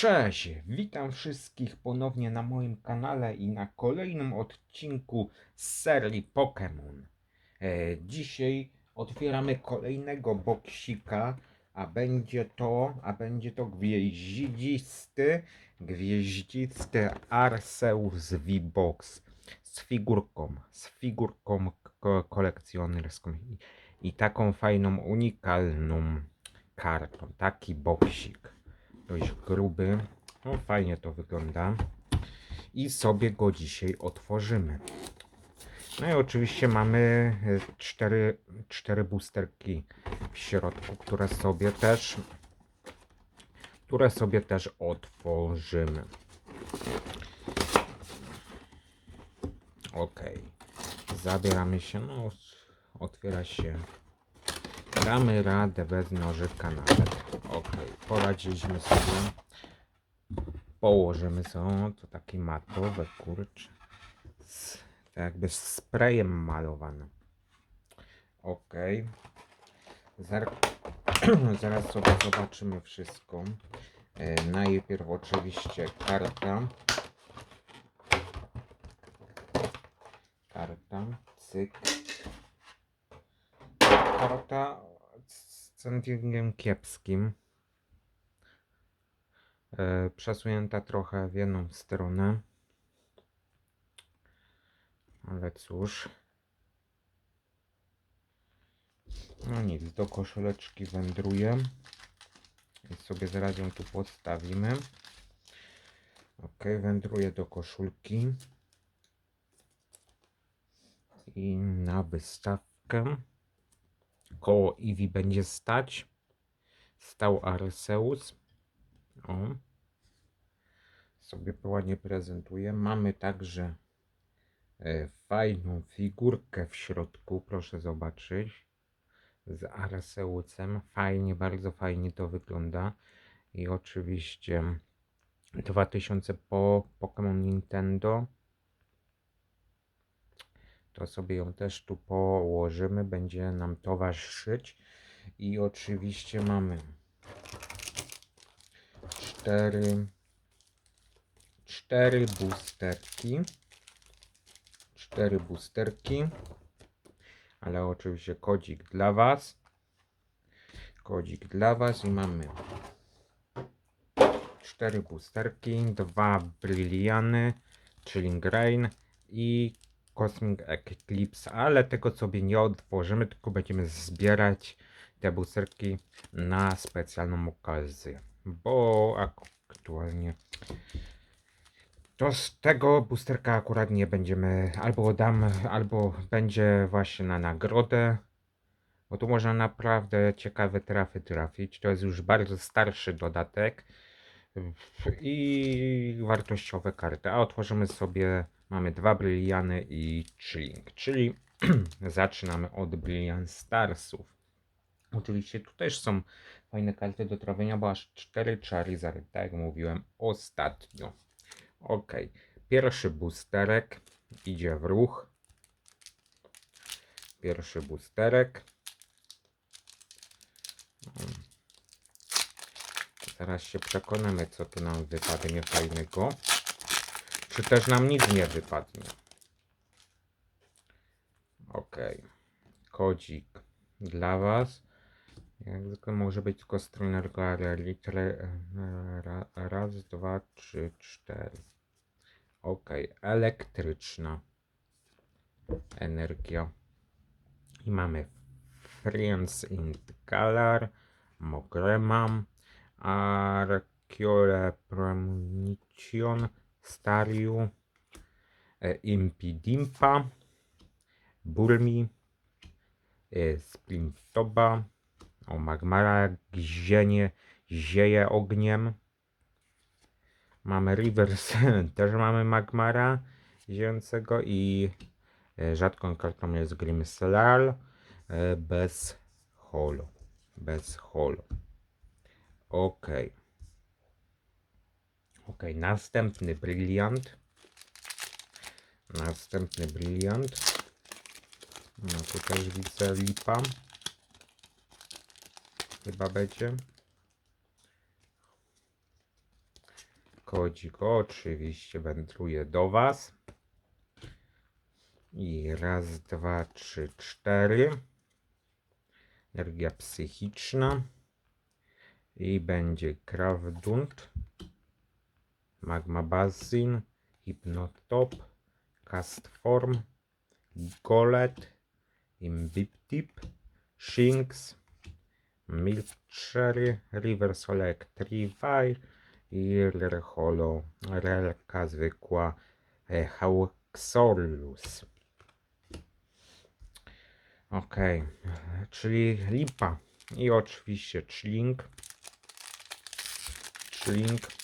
Cześć, witam wszystkich ponownie na moim kanale i na kolejnym odcinku z serii Pokémon. E, dzisiaj otwieramy kolejnego boksika, a będzie to, a będzie to gwieździsty, gwieździsty Arceus V-Box z figurką, z figurką ko- kolekcjonerską i, i taką fajną, unikalną kartą, taki boksik dość gruby. No fajnie to wygląda. I sobie go dzisiaj otworzymy. No i oczywiście mamy e, cztery, cztery boosterki w środku, które sobie też które sobie też otworzymy. Ok. Zabieramy się. No, otwiera się. Damy radę bez nożyka nawet. Ok, poradziliśmy sobie. Położymy sobie. To takie matowe, kurcze. Z, tak jakby sprayem malowane. Ok. Zar Zaraz sobie zobaczymy wszystko. E, najpierw oczywiście karta. Karta. Cyk. Karta z centingiem kiepskim. E, przesunięta trochę w jedną stronę. Ale cóż. No nic, do koszuleczki wędruje. I sobie zaraz ją tu postawimy. Ok, wędruje do koszulki. I na wystawkę. Koło Iwi będzie stać. Stał Arceus. O. Sobie ładnie prezentuje. Mamy także e, fajną figurkę w środku. Proszę zobaczyć. Z Arceusem. Fajnie, bardzo fajnie to wygląda. I oczywiście 2000 po Pokémon Nintendo. To sobie ją też tu położymy. Będzie nam towarzyszyć. I oczywiście mamy cztery, cztery boosterki. Cztery boosterki. Ale oczywiście kodzik dla Was. Kodzik dla Was i mamy cztery boosterki, dwa briliany, czyli Grain i Cosmic Eclipse, ale tego sobie nie otworzymy, tylko będziemy zbierać te boosterki na specjalną okazję, bo aktualnie to z tego boosterka akurat nie będziemy, albo dam, albo będzie właśnie na nagrodę, bo tu można naprawdę ciekawe trafy trafić, to jest już bardzo starszy dodatek i wartościowe karty, a otworzymy sobie, mamy dwa bryliany i chilling, czyli zaczynamy od Brilliant Starsów. Oczywiście tu też są fajne karty do trawienia, bo aż 4 Charizard, tak jak mówiłem ostatnio. Ok, pierwszy boosterek idzie w ruch. Pierwszy boosterek. Zaraz się przekonamy, co tu nam wypadnie fajnego. Czy też nam nic nie wypadnie. Ok, kodzik dla Was. Jak zwykle może być tylko. Tre, ra, raz, dwa, trzy, cztery. Ok, elektryczna energia. I mamy Friends in Galar, Mogremam, Arciole Premonition, Stariu, e, Impidimpa, Burmi, e, Splintoba, o Magmara gzienie, zieje ogniem. Mamy Rivers, też mamy Magmara ziejącego i e, rzadką kartą jest Grimslal bez holo. Bez holo. Ok. Ok, następny briliant. Następny briliant. No tu też widzę lipa. Chyba będzie. kodzik oczywiście wędruje do Was. I raz, dwa, trzy, cztery. Energia psychiczna. I będzie Krawdund. Magma Basin. Hypnotop. Cast Form. Golet. Imbiptip. Shinx. Milkcherry. Reverse Electrify. I Rare Holo. Relka zwykła. E. Okej, czyli lipa. I oczywiście chling. Chling.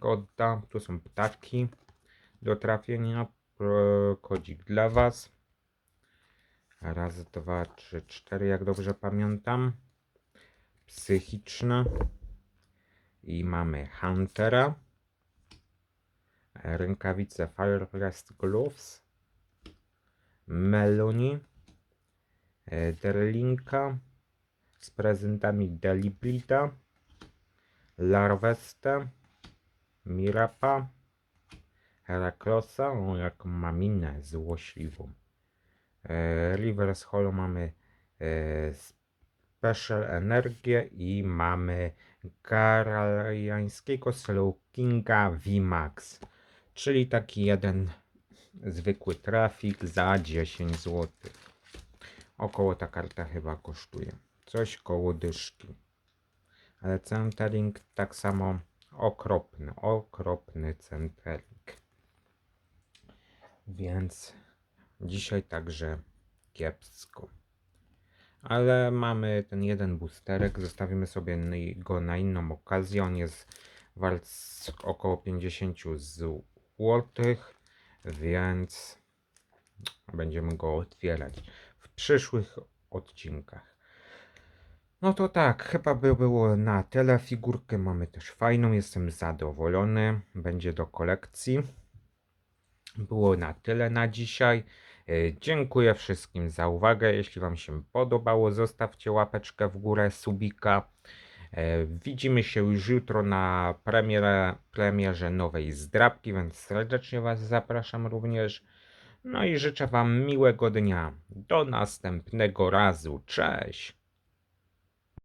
Odda. Tu są ptaki do trafienia. Kodzik dla Was. Raz, dwa, trzy, cztery, jak dobrze pamiętam. Psychiczna. I mamy Huntera. Rękawice Fireless Gloves. Meloni. e, Derlinka. Z prezentami Deliblita. Larvesta. Mirapa. Heraklosa. O, jak ma minę złośliwą. E, Reverse Holo mamy e, Special Energię i mamy Karaliańskiego Slow Kinga VMAX. Czyli taki jeden zwykły trafik za 10 zł. Około ta karta chyba kosztuje. Coś koło dyszki. Ale centering tak samo okropny, okropny centering. Więc dzisiaj także kiepsko. Ale mamy ten jeden boosterek, zostawimy sobie go na inną okazję. On jest wart około 50 zł, więc będziemy go otwierać w przyszłych odcinkach. No to tak, chyba by było na tyle. Figurkę mamy też fajną, jestem zadowolony. Będzie do kolekcji. Było na tyle na dzisiaj. E, Dziękuję wszystkim za uwagę. Jeśli Wam się podobało, zostawcie łapeczkę w górę, subika. E, Widzimy się już jutro na premierę, premierze nowej zdrabki, więc serdecznie Was zapraszam również. No i życzę Wam miłego dnia. Do następnego razu. Cześć!